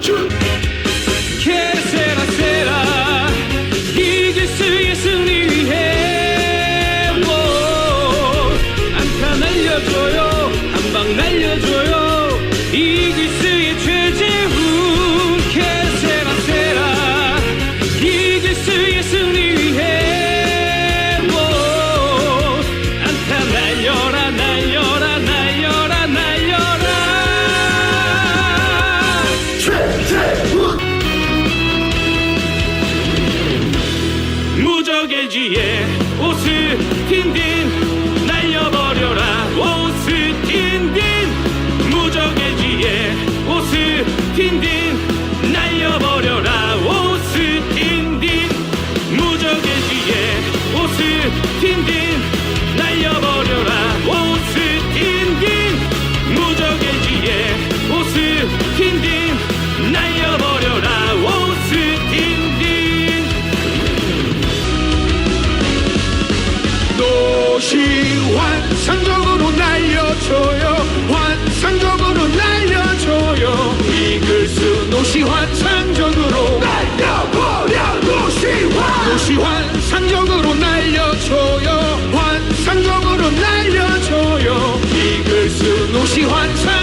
Two. 돼지의 오스틴딘 날려버려라. 오스틴딘 무적의지의 오스틴딘 날려버려라. 오스틴딘 무적의지의 오스틴딘 One. are.